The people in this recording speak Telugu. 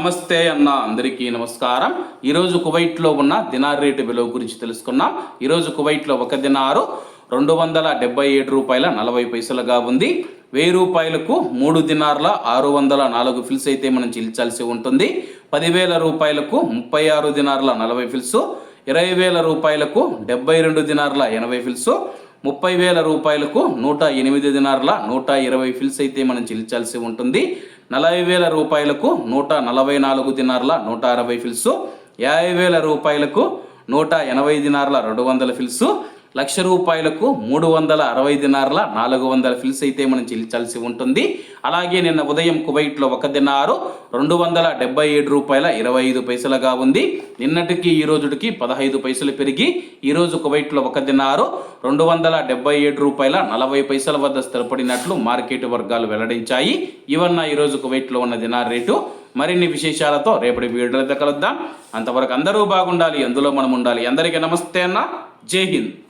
నమస్తే అన్న అందరికీ నమస్కారం. ఈరోజు కువైట్లో ఉన్న దినార్ రేటు విలువ గురించి తెలుసుకున్నాం. ఈరోజు కువైట్లో ఒక దినారు రెండు వందల డెబ్బై ఏడు రూపాయల నలభై పైసలుగా ఉంది. వెయ్యి రూపాయలకు మూడు దినార్ల ఆరు వందల నాలుగు ఫిల్స్ అయితే మనం చెల్లించాల్సి ఉంటుంది. పదివేల రూపాయలకు ముప్పై ఆరు దినార్ల నలభై ఫిల్స్. ఇరవై వేల రూపాయలకు డెబ్బై రెండు దినార్ల ఎనభై ఫిల్స్. ముప్పై వేల రూపాయలకు నూట ఎనిమిది దినార్ల నూట ఇరవై ఫిల్స్ అయితే మనం చెల్లించాల్సి ఉంటుంది. నలభై వేల రూపాయలకు నూట నలభై నాలుగు దినార్ల నూట అరవై ఫిల్స్. యాభై వేల రూపాయలకు నూట ఎనభై దినార్ల రెండు వందల ఫిల్స్. లక్ష రూపాయలకు మూడు వందల అరవై దినార్ల నాలుగు వందల ఫిల్స్ అయితే మనం చెల్లించాల్సి ఉంటుంది. అలాగే నిన్న ఉదయం కువైట్లో ఒక దినారు రెండు వందల డెబ్బై ఏడు రూపాయల ఇరవై ఐదు పైసలుగా ఉంది. నిన్నటికి ఈ రోజుకి పదహైదు పైసలు పెరిగి ఈరోజు కువైట్లో ఒక దినారు రెండు వందల డెబ్బై ఏడు రూపాయల నలభై పైసల వద్ద స్థిరపడినట్లు మార్కెట్ వర్గాలు వెల్లడించాయి. ఇవన్న ఈరోజు కువైట్లో ఉన్న దినార్ రేటు. మరిన్ని విశేషాలతో రేపటి వీడియోలతో కలుద్దాం. అంతవరకు అందరూ బాగుండాలి అందులో మనం ఉండాలి. అందరికీ నమస్తే అన్న. జై హింద్.